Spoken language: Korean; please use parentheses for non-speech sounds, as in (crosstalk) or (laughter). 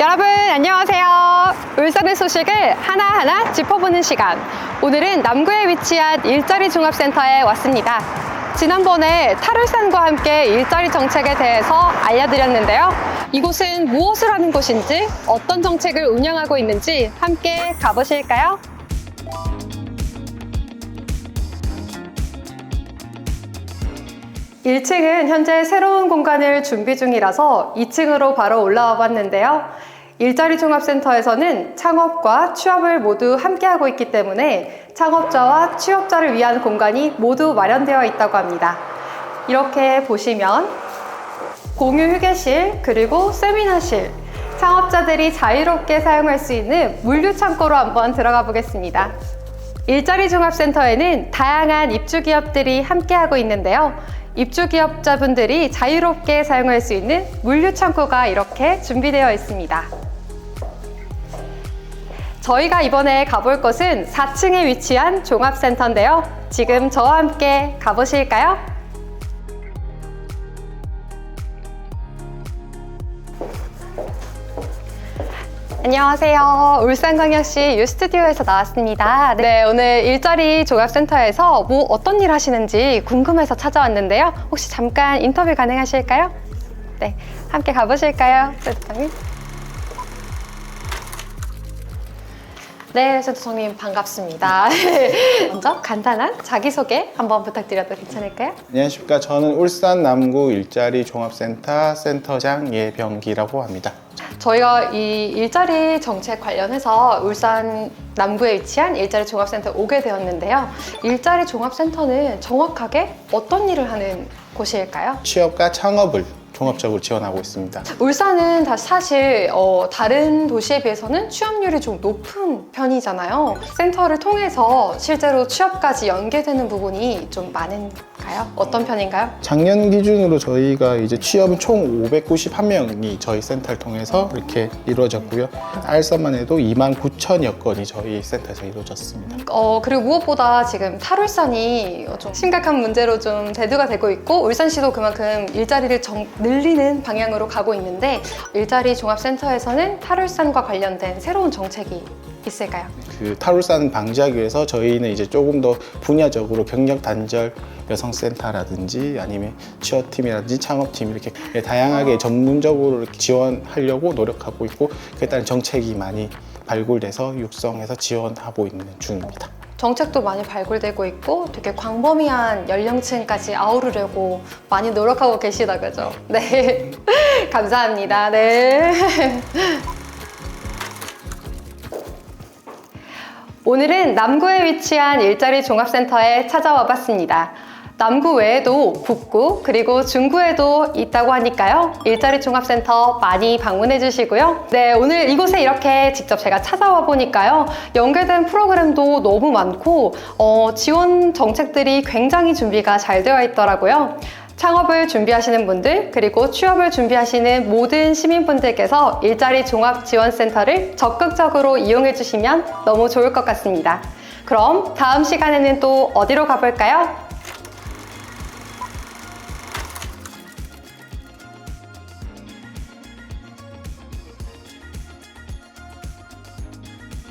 여러분 안녕하세요. 울산의 소식을 하나하나 짚어보는 시간. 오늘은 남구에 위치한 일자리 종합센터에 왔습니다. 지난번에 탈울산과 함께 일자리 정책에 대해서 알려드렸는데요. 이곳은 무엇을 하는 곳인지, 어떤 정책을 운영하고 있는지 함께 가보실까요? 일층은 현재 새로운 공간을 준비 중이라서 2층으로 바로 올라와 봤는데요. 일자리 종합센터에서는 창업과 취업을 모두 함께하고 있기 때문에 창업자와 취업자를 위한 공간이 모두 마련되어 있다고 합니다. 이렇게 보시면 공유 휴게실 그리고 세미나실 창업자들이 자유롭게 사용할 수 있는 물류 창고로 한번 들어가 보겠습니다. 일자리 종합센터에는 다양한 입주 기업들이 함께하고 있는데요. 입주 기업자분들이 자유롭게 사용할 수 있는 물류 창고가 이렇게 준비되어 있습니다. 저희가 이번에 가볼 곳은 4층에 위치한 종합센터인데요. 지금 저와 함께 가보실까요? 안녕하세요. 울산광역시 유스튜디오에서 나왔습니다. 네, 오늘 일자리 종합센터에서 뭐 어떤 일 하시는지 궁금해서 찾아왔는데요. 혹시 잠깐 인터뷰 가능하실까요? 네, 함께 가보실까요, 센터장님? 네, 센터장님 반갑습니다. (laughs) 먼저 간단한 자기소개 한번 부탁드려도 괜찮을까요? 안녕하십니까. 저는 울산 남구 일자리 종합센터 센터장 예병기라고 합니다. 저희가 이 일자리 정책 관련해서 울산 남구에 위치한 일자리 종합센터 오게 되었는데요. 일자리 종합센터는 정확하게 어떤 일을 하는 곳일까요? 취업과 창업을 종합적으로 지원하고 있습니다. 울산은 다 사실 어, 다른 도시에 비해서는 취업률이 좀 높은 편이잖아요. 센터를 통해서 실제로 취업까지 연계되는 부분이 좀 많은가요? 어떤 편인가요? 작년 기준으로 저희가 이제 취업은 총 591명이 저희 센터를 통해서 이렇게 이루어졌고요. 알선만 해도 2만 9천여 건이 저희 센터에서 이루어졌습니다. 어, 그리고 무엇보다 지금 탈울산이 좀 심각한 문제로 좀 대두가 되고 있고 울산시도 그만큼 일자리를 정- 늘 리는 방향으로 가고 있는데 일자리 종합센터에서는 탈울산과 관련된 새로운 정책이 있을까요? 그 탈울산 방지하기 위해서 저희는 이제 조금 더 분야적으로 경력 단절 여성센터라든지 아니면 취업팀이라든지 창업팀 이렇게 다양하게 전문적으로 이렇게 지원하려고 노력하고 있고 그에 따른 정책이 많이 발굴돼서 육성해서 지원하고 있는 중입니다. 정책도 많이 발굴되고 있고 되게 광범위한 연령층까지 아우르려고 많이 노력하고 계시다 그죠? (laughs) 네 감사합니다 네 오늘은 남구에 위치한 일자리 종합센터에 찾아와 봤습니다. 남구 외에도 북구 그리고 중구에도 있다고 하니까요. 일자리 종합센터 많이 방문해 주시고요. 네, 오늘 이곳에 이렇게 직접 제가 찾아와 보니까요. 연계된 프로그램도 너무 많고 어, 지원 정책들이 굉장히 준비가 잘 되어 있더라고요. 창업을 준비하시는 분들 그리고 취업을 준비하시는 모든 시민분들께서 일자리 종합 지원센터를 적극적으로 이용해 주시면 너무 좋을 것 같습니다. 그럼 다음 시간에는 또 어디로 가볼까요?